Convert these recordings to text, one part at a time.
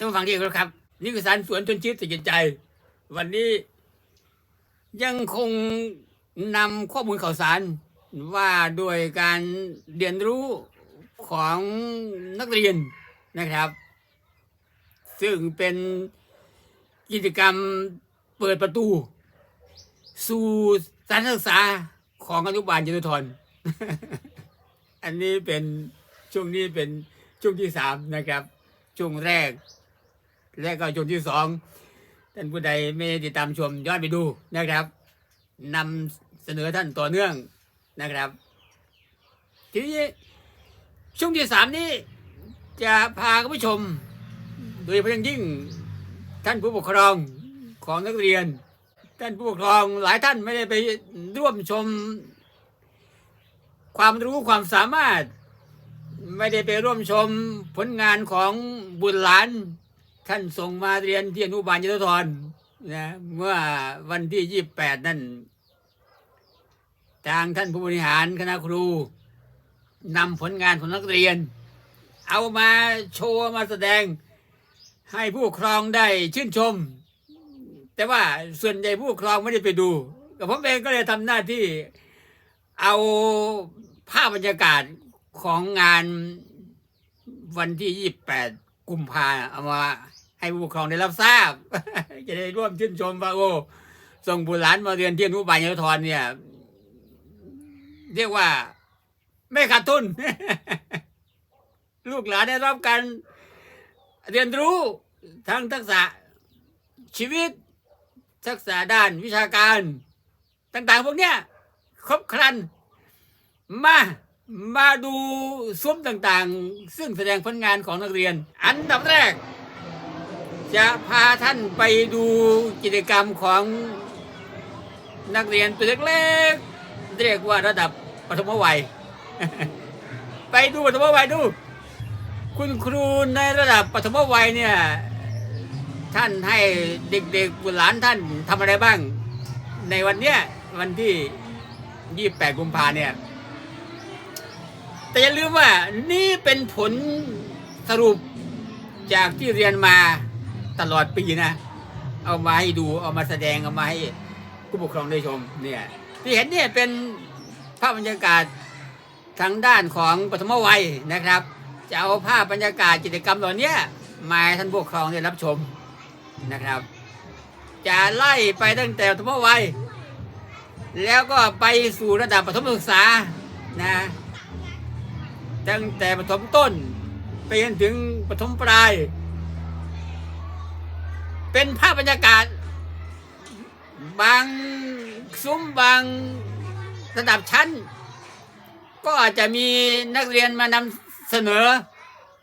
ท่านผู้ฟังที่เคารพครับ นี่คือสารสวนชนชีพสกิจใจ วันนี้ยังคงนำข้อมูลข่าวสารว่าโดยการเรียนรู้ของนักเรียนนะครับ ซึ่งเป็นกิจกรรมเปิดประตู สู่สถารศึกษาของอนุบาลยนทรอันนี้เป็นช่วงนี้เป็นช่วงที่สามนะครับ ช่วงแรก และก็ช่วงที่สองท่านผู้ใดไม่ได้ติดตามชมย้อนไปดูนะครับนำเสนอท่านต่อเนื่องนะครับ ทีนี้ช่วงที่สามนี้จะพาคุณผู้ชม โดยเฉพาะอย่างยิ่งท่านผู้ปกครองของนักเรียน ท่านผู้ปกครองหลายท่านไม่ได้ไปร่วมชม ความรู้ความสามารถ ไม่ได้ไปร่วมชมผลงานของบุตรหลาน ท่านส่งมาเรียนที่อนุบาลยศธรนะเมื่อวันที่ยี่แปดนั่น ทางท่านผู้บริหารคณะครูนำผลงานของนักเรียน เอามาโชว์มาแสดงให้ผู้ครองได้ชื่นชม แต่ว่าส่วนใหญ่ผู้ครองไม่ได้ไปดูกับผมเองก็เลยทำหน้าที่เอาภาพบรรยากาศของงานวันที่ยี่แปดกุมภาเอามา ให้ผู้ปกครองได้รับทราบ จะได้ร่วมชื่นชมว่าโอ้ส่งบุตรหลานมาเรียนที่อนุบาลยศธรเนี่ย เรียกว่า ไม่ขาดทุน ลูกหลานได้รับการเรียนรู้ทั้งทักษะชีวิต ทักษะด้านวิชาการ ต่าง ๆ พวกเนี้ยครบครัน มามาดูซุ้มต่างๆ ซึ่งแสดงผลงานของนักเรียน อันดับแรก จะพาท่านไปดูกิจกรรมของนักเรียนตัวเล็กๆเรียกว่าระดับปฐมวัย ไปดูปฐมวัยดู คุณครูในระดับปฐมวัยเนี่ยท่านให้เด็กๆบุหลานท่านทำอะไรบ้าง ในวันเนี้ยวันที่ 28 กุมภาเนี่ย แต่อย่าลืมว่านี่เป็นผลสรุปจากที่เรียนมา ตลอดปีนะ เอามาให้ดูเอามาแสดงเอามาให้ผู้ปกครองได้ชมเนี่ยที่เห็นเนี่ยเป็นภาพบรรยากาศทางด้านของปฐมวัยนะครับ จะเอาภาพบรรยากาศกิจกรรมเหล่านี้มาให้ท่านผู้ปกครองได้รับชมนะครับ จะไล่ไปตั้งแต่ปฐมวัย แล้วก็ไปสู่ระดับประถมศึกษานะตั้งแต่ประถมต้น ไปจนถึงประถมปลาย เป็นภาพบรรยากาศ บางซุ้มบางระดับชั้น ก็อาจจะมีนักเรียนมานำเสนอ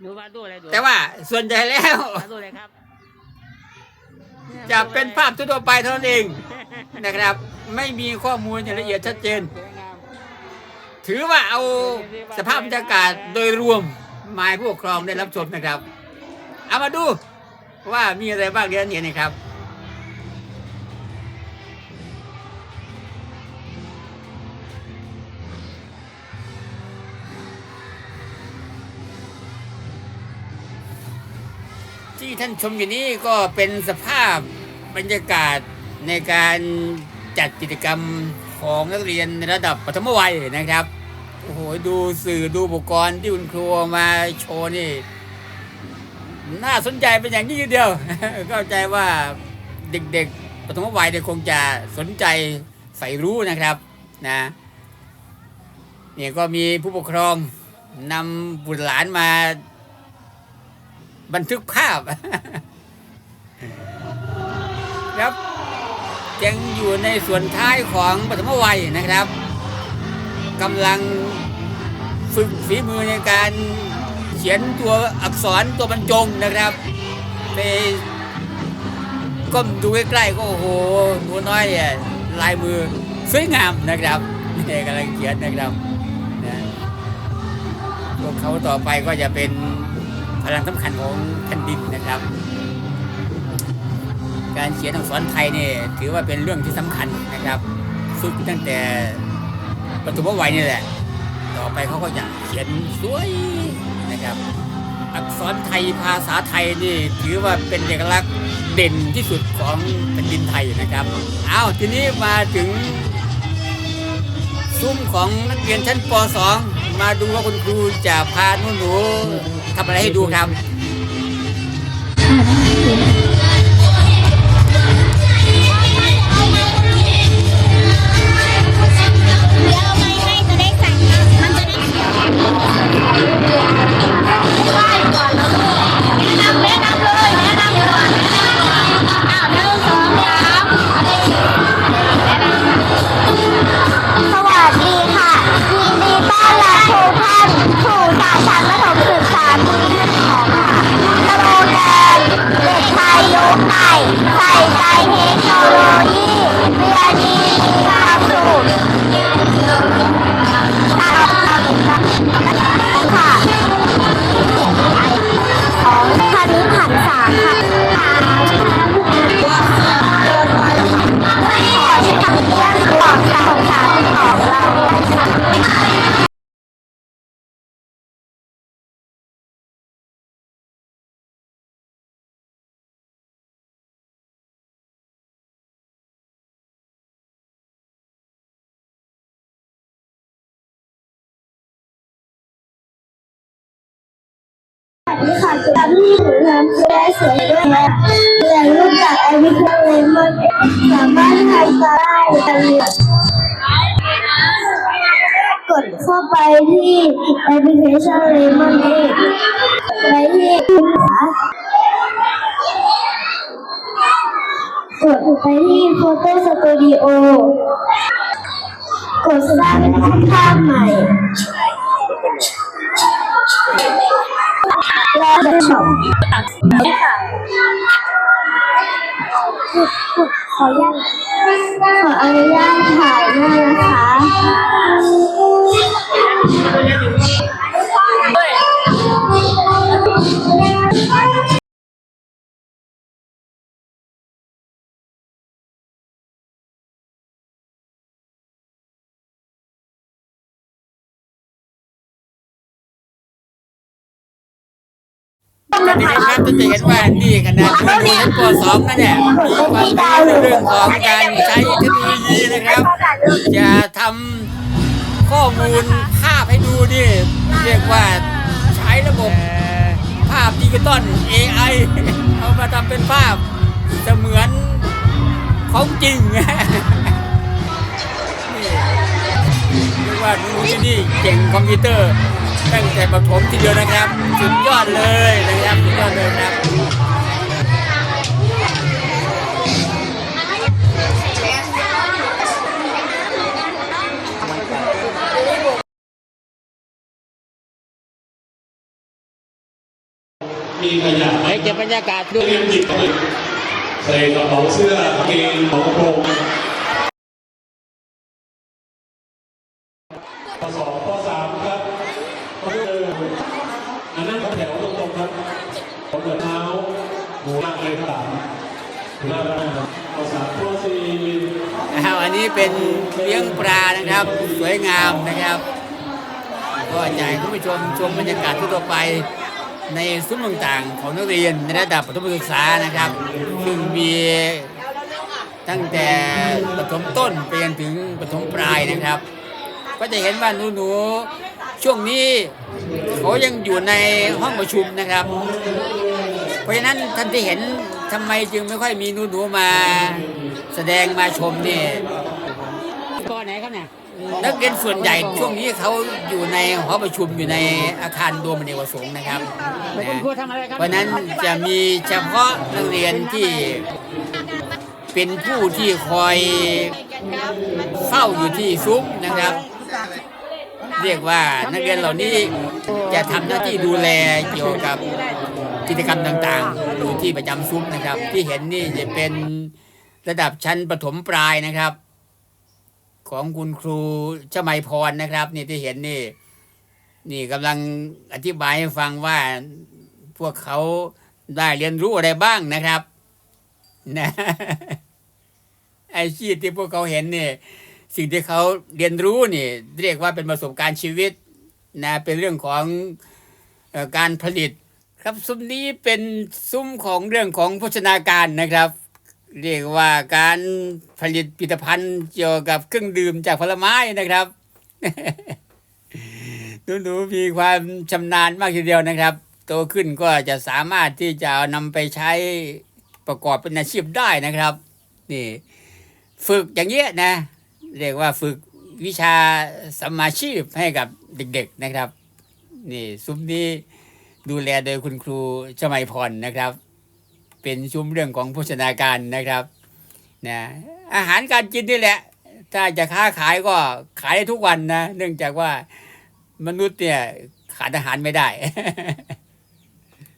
หนูวาดรูปอะไรดูแต่ว่าส่วนใหญ่แล้ว วาดรูปอะไรครับจะเป็นภาพทั่วๆไปเท่านั้นเองนะครับ ไม่มีข้อมูลอย่างละเอียดชัดเจน ถือว่าเอาสภาพบรรยากาศโดยรวมมาให้ผู้ปกครองได้รับชมนะครับ เอามาดู ว่ามีอะไรบ้างเดี๋ยวนี้นะครับที่ท่านชมอยู่นี้ก็เป็นสภาพบรรยากาศในการจัดกิจกรรมของนักเรียนในระดับปฐมวัยนะครับ โอ้โห ดูสื่อดูอุปกรณ์ที่คุณครูมาโชว์นี่ น่าสนใจเป็นอย่างยิ่งทีเดียว เข้าใจว่าเด็กๆปฐมวัยเนี่ยคงจะสนใจใฝ่รู้นะครับนะเนี่ยก็มีผู้ปกครองนำบุตรหลานมา บันทึกภาพครับยังอยู่ในส่วนท้ายของปฐมวัยนะครับกำลังฝึกฝีมือในการ เขียนตัวอักษรตัวบรรจงนะครับไปก้มดูใกล้ๆก็โอ้โหหนูน้อยเนี่ยลายมือสวยงามนะครับนี่กำลังเขียนนะครับนะพวกเขาต่อไปก็จะเป็นพลังสำคัญของแผ่นดินนะครับ การเขียนอักษรไทยเนี่ยถือว่าเป็นเรื่องที่สำคัญนะครับฝึกตั้งแต่ปฐมวัยนี่แหละ ต่อไปเขาก็จะเขียนสวย นะครับ อักษรไทยภาษาไทยนี่ถือว่าเป็นเอกลักษณ์เด่นที่สุดของแผ่นดินไทยนะครับอ้าวทีนี้มาถึง ซุ้มของนักเรียนชั้นป .2 มาดูว่าคุณครูจะพาหนูหนูๆทำอะไรให้ดูครับ นี่ค่ะตามที่หนูทำเพื่อสียด้วยนะเรียนรู้จักแอปพลิเคชันมันสามารถทำได้กันกดเข้าไปที่แอปพลิเคชันเลมอนเองไปที่ขากดไปที่โฟโต้สตูดิโอกดสร้างภาพใหม่ แล้วจะชมค่ะขออนุญาตขออนุญาตถ่ายหน้านะคะ อันนี้ครับจะเห็นว่านี่ขนาดคุณครูชั้นป .2 นั่นเนี่ยมีความรู้ในเรื่องของการใช้เทคโนโลยีนะครับ จะทำข้อมูลภาพให้ดูนี่เรียกว่าใช้ระบบภาพดิจิตอล AI เอามาทำเป็นภาพเสมือนของจริงนี่เรียกว่าหนูที่นี่เก่งคอมพิวเตอร์ ตั้งแต่ประถมทีเดียวนะครับ สุดยอดเลยนะครับสุดยอดเลยนะครับมีขยะไหมให้เก็บบรรยากาศด้วยเรียนหยิบไปใส่กระเป๋าเสื้อกางเกงของกระโปรงปสองปสามครับก็คืออันนั้นแถวตรงๆครับผมเดินเท้าหมูลากเลยครับหน้าร้านครับปสามปสี่ นะครับอันนี้ เป็นเลี้ยงปลานะครับ สวยงามนะครับ ก็อยากให้คุณผู้ชมชมบรรยากาศทั่วไปในซุ้มต่างๆ ของนักเรียนในระดับประถมศึกษานะครับซึ่งมีตั้งแต่ประถมต้นไปจนถึงประถมปลายนะครับ ก็จะเห็นว่าหนูๆช่วงนี้เขายังอยู่ในห้องประชุมนะครับ เพราะฉะนั้นท่านที่เห็นทำไมจึงไม่ค่อยมีหนูๆมาแสดงมาชมนี่ ปอไหนครับเนี่ยนักเรียนส่วนใหญ่ช่วงนี้เขาอยู่ในหอประชุมอยู่ในอาคารโดมอเนกประสงค์นะครับแล้วคุณนะครูทำอะไรครับเพราะฉะนั้นจะมีเฉพาะนักเรียนที่เป็นผู้ที่คอยเฝ้าอยู่ที่ซุ้มนะครับ เรียกว่านักเรียนเหล่านี้จะทำหน้าที่ดูแลเกี่ยวกับกิจกรรมต่างๆ อยู่ที่ประจำซุ้มนะครับ ที่เห็นนี่จะเป็นระดับชั้นประถมปลายนะครับ ของคุณครูชมัยพรนะครับ นี่ที่เห็นนี่ นี่กำลังอธิบายให้ฟังว่าพวกเขาได้เรียนรู้อะไรบ้างนะครับ นะอาชีพที่พวกเขาเห็นนี่สิ่งที่เขาเรียนรู้นี่เรียกว่าเป็นประสบการณ์ชีวิตนะเป็นเรื่องของการผลิต ครับซุ้มนี้เป็นซุ้มของเรื่องของโภชนาการนะครับ เรียกว่าการผลิตผลิตภัณฑ์เกี่ยวกับเครื่องดื่มจากผลไม้นะครับหนูๆมีความชำนาญมากทีเดียวนะครับ โตขึ้นก็จะสามารถที่จะนำไปใช้ประกอบเป็นอาชีพได้นะครับ นี่ ฝึกอย่างเงี้ยนะ เรียกว่าฝึกวิชาสมมาชีพให้กับเด็ก ๆนะครับ นี่ ซุ้มนี้ดูแลโดยคุณครูชมัยพรนะครับ เป็นซุ้มเรื่องของโภชนาการนะครับนะอาหารการกินนี่แหละ ถ้าจะค้าขายก็ขายได้ทุกวันนะ เนื่องจากว่ามนุษย์เนี่ยขาดอาหารไม่ได้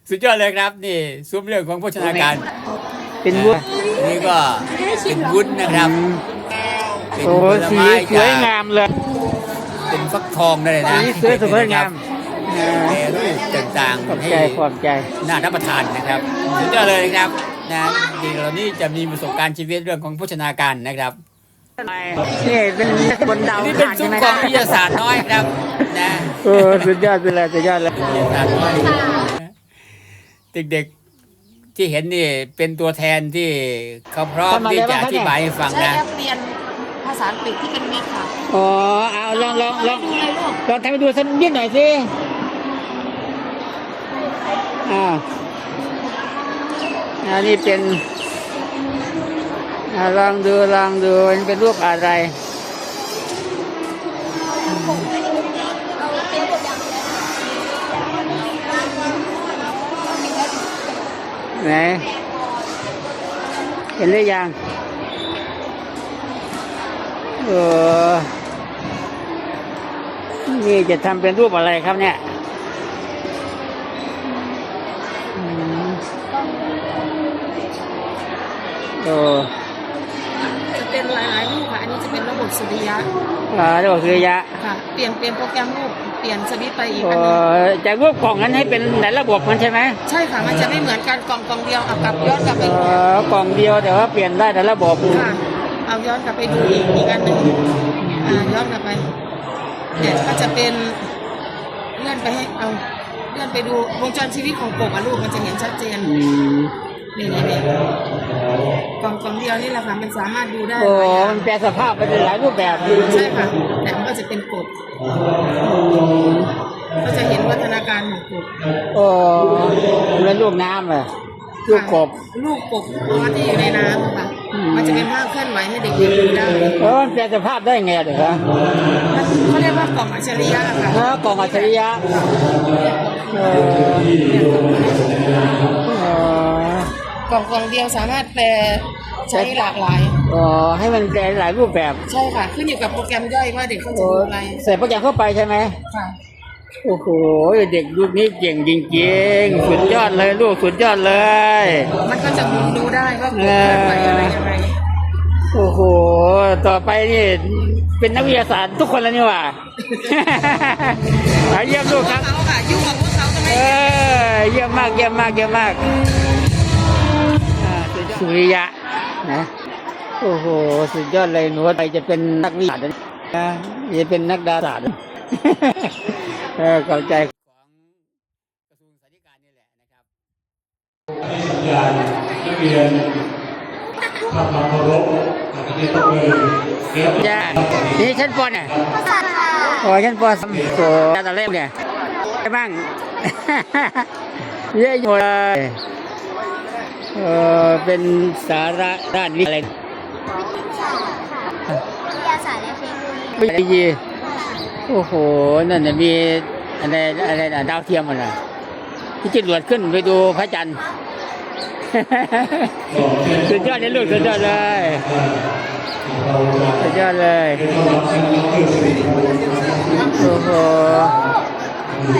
สุดยอดเลยครับ นี่ซุ้มเรื่องของโภชนาการ เป็นวุ้นนี่ก็เป็นวุ้นนะครับเป็นโอ้ผลสีไม้สวยงามเลย เป็นฟักทองนั่นเลยนะสีสวยสวยงาม แปรรูปต่างขอบๆให้ใจขอบใจ น่ารับประทานนะครับสุดยอดเลยนะครับนะเด็กเหล่านี้จะมีประสบการณ์ชีวิตเรื่องของโภชนาการนะครับ นี่เป็นบนดาวนี่เป็นซุ้มของวิทยาศาสตร์น้อยครับนะเออสุดยอดไปเลยสุดยอดเลยวิทยาศาสตร์น้อยเด็กๆที่เห็นนี่เป็นตัวแทนที่เขาพร้อมที่จะอธิบายให้ฟังใช่นะแอปเรียนภาษาอังกฤษที่เป็นมิตรค่ะอ๋อเอาลองลองลองดูเลยลูกลองทำให้ดูสักนิดหน่อยสิ อ่าอันนี้เป็นอลองดูลองดูมันเป็นรูปอะไรไหนเห็นหรือยังเออนี่จะทำเป็นรูปอะไรครับเนี่ย โอ้จะเป็นหลายๆรูปค่ะ อันนี้จะเป็นระบบสุริยะอ่าเรียกว่าคือยะค่ะ เปลี่ยนเปลี่ยนโปรแกรมรูปเปลี่ยนสวิตช์ไปอีกเออันหนึงอจากรูปกล่องนั้นให้เป็นหลายระบบมันใช่ไหมใช่ค่ะ มันจะไม่เหมือนกันกล่องกล่องเดียวเอากลับย้อนกลับไปเอดูอกล่องเดียวแต่ว่าเปลี่ยนได้แต่ระบบค่ะเอาย้อนกลับไปดูอีกอีกอันหนึ่งอ่าย้อนกลับไปเนี่ยก็จะเป็นเลื่อนไปให้เอาเลื่อนไปดูวงจรชีวิตของกบอะลูกมันจะเห็นชัดเจนอืมนี่นี่นี่ กล่องกล่องเดียวนี่แหละค่ะ มันสามารถดูได้โอ้หลายอย่างมันแปลสภาพไปเป็นหลายรูปแบบใช่ค่ะ แต่มันก็จะเป็นกฎก็จะเห็นวัฒนาการของกบโอ้เป็นลูกน้ำเลยลูกกบ ลูกกบตัวที่อยู่ในน้ำอะค่ะอืมมันจะเป็นภาพเคลื่อนไหวให้เด็กๆดูได้เออมันแปลสภาพได้ไงเดี๋ยวฮะมันเขาเรียกว่ากล่องอัจฉริยะค่ะเออกล่องอัจฉริยะเออเออก ล่องกล่องเดียวสามารถแปลใช้หลากหลาย อ๋อให้มันแปลหลายรูปแบบใช่ค่ะ ขึ้นอยู่กับโปรแกรมย่อยว่าเด็กเขาจะโอ้ดูอะไรใส่โปรแกรมเข้าไปใช่ไหมค่ะโอ้โหเด็กยุคนี้เก่งจริงๆสุดยอดเลยลูกสุดยอดเลย มันก็จะหมุนดูได้ว่ากบเคลื่อนไหวอะไรยังไงโอ้โห ต่อไปนี่เป็นนักวิทยาศาสตร์ทุกคนแล้วนี่หว่าเอาเยี่ยมลูกพควรักบเขาค่ะยุ่งกับพวกเขาจะไม่เออเยี่ยมมากเยี่ยมมากเยี่ยมมากอ่า สุริยะนะโอ้โห สุดยอดเลยหนูไปจะเป็นนักวิทยาศาสตร์นะจะเป็นนักดาราศาสตร์เออเข้าใจของกระทรวงสาธารณสุขนี่แหละนะครับสัญญาณนักเรียนทำความเคารพนักเรียนตบมือแล้วจ้านี่ชั้นปอเนี่ยภาษาค่ะโอ้ชั้นปอสามโอ้ตอนแรกเนี่ยไปบ้างเยอะอยู่เลย เออเป็นสาระด้านวิทยาอะไรวิทยาศาสตร์ค่ะวิทยาศาสตร์และเทคโนโลยีวิทยาโอ้โห นั่นน่ะมีอะไรอะไรนะดาวเทียมอะไรที่จะหลวดขึ้นไปดูพระจันทร์สุดยอดเลยลูกสุดยอดเลยสุดยอดเลยโอ้โห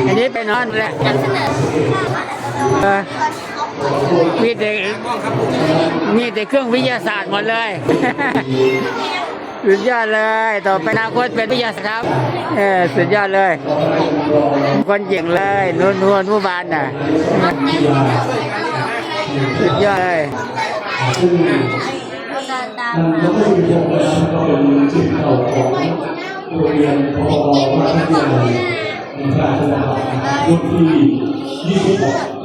อันนี้ไปนอนแล้ว มีแต่มีแต่เครื่องวิทยาศาสตร์หมดเลยสุดยอดเลย ต่อไปอนาคตเป็นวิทยาศาสตร์ครับเออสุดยอดเลย คนเก่งเลยนุ่นนวลผู้บานน่ะสุดยอดเลยตัวเรียนพอมัธยมนะครับที่26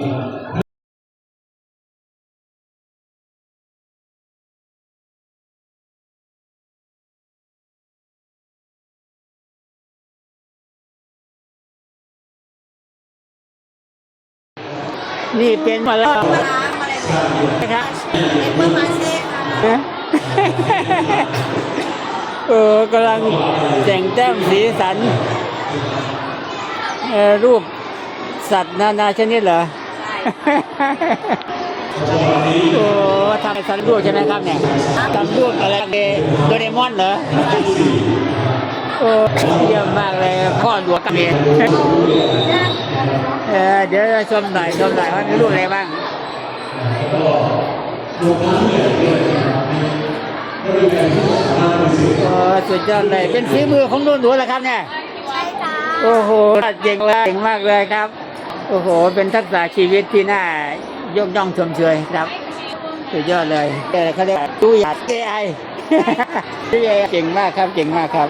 นี่เป็นมาแล้วนะครับเออกำลังแต่งแต้มสีสันเอ่อรูปสัตว์นานาชนิดเหรอโอ้ทำสัตว์รูปใช่ไหมครับเนี่ยทำรูปอะไรโดเรมอนเหรอโอ้เยี่ยมมากเลยพ่อหลวงกันเองเออเดี๋ยวชมหน่อยชมหน่อยว่ามีรูปอะไรบ้างโอ้สุดยอดเลยเป็นฝีมือของนุ่นหนูเหรอครับเนี่ยใช่จ้าโอ้โหเก่งเลยเก่งมากเลยครับ โอ้โห เป็นทักษะชีวิตที่น่ายกย่องชมเชยครับสุดยอดเลยเออเขาเรียกว่าตู้หยาด AI ตู้ใหญ่เก่งมากครับเก่งมากครับ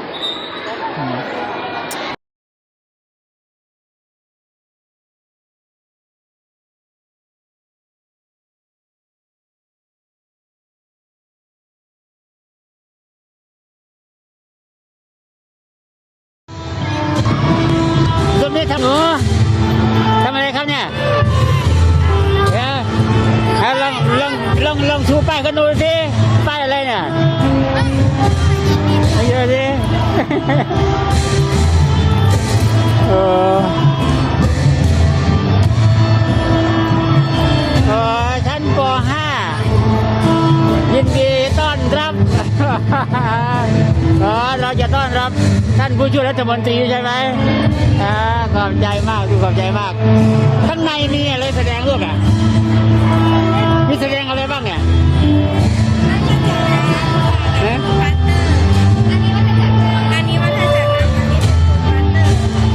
อ๋อเราจะต้อนรับท่านผู้ช่วยรัฐมนตรีใช่ไหมอ่าขอบใจมากดูขอบใจมาก ข้างในมีอะไรแสดงลูกอะมีแสดงอะไรบ้างเนี่ยอันนี้ว่าถ้าจากน้ำอันนี้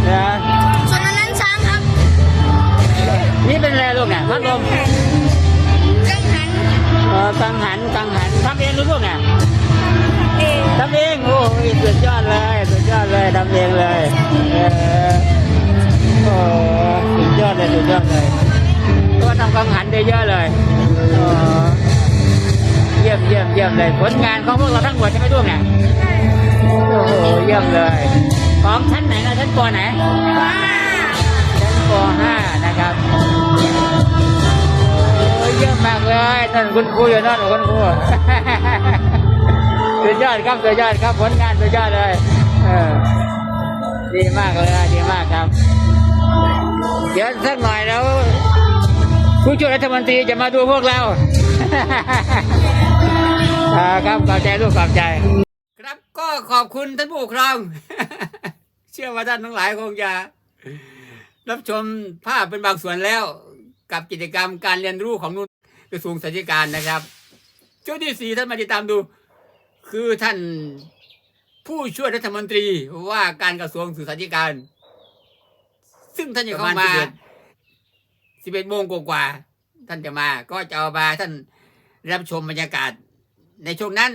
นะส่วนอันนั้นช้างครับนี่เป็นอะไรลูกเนี่ยพัดลมกังหันกังหันกังหันทำเองหรือลูกเนี่ย ทำเองโอ้ยสุดยอดเลยสุดยอดเลยทำเองเลยโอ้สุดยอดเลยสุดยอดเลยก็ทำกังหันได้เยอะเลยเยี่ยมเยี่ยมเยี่ยมเลยผลงานของพวกเราทั้งหมดใช่ไหมลูกเนี่ยโอ้โหเยี่ยมเลย ของชั้นไหนนะชั้นปไหนชั้นปห้านะครับเยี่ยมมากเลยนั่นคุณครูอยู่นั่นคุณครู สุดยอดครับสุดยอดครับผลงานสุดยอดเลยเออดีมากเลยดีมากครับ เดี๋ยวสักหน่อยแล้วผู้ช่วยรัฐมนตรีจะมาดูพวกเราครับขอบใจลูกขอบใจ ครับก็ขอบคุณท่านผู้ปกครอง เชื่อว่าท่านทั้งหลายคงจะรับชมภาพเป็นบางส่วนแล้ว กับกิจกรรมการเรียนรู้ของนุ่นกระทรวงสาธารณการนะครับ ช่วงที่สี่ท่านมาติดตามดู คือท่านผู้ช่วยรัฐมนตรีว่าการกระทรวงสื่อสารธิการ ซึ่งท่านจะเข้ามาสิบเอ็ดโมงกว่าๆท่านจะมา ก็จะเอามาท่านรับชมบรรยากาศในช่วงนั้น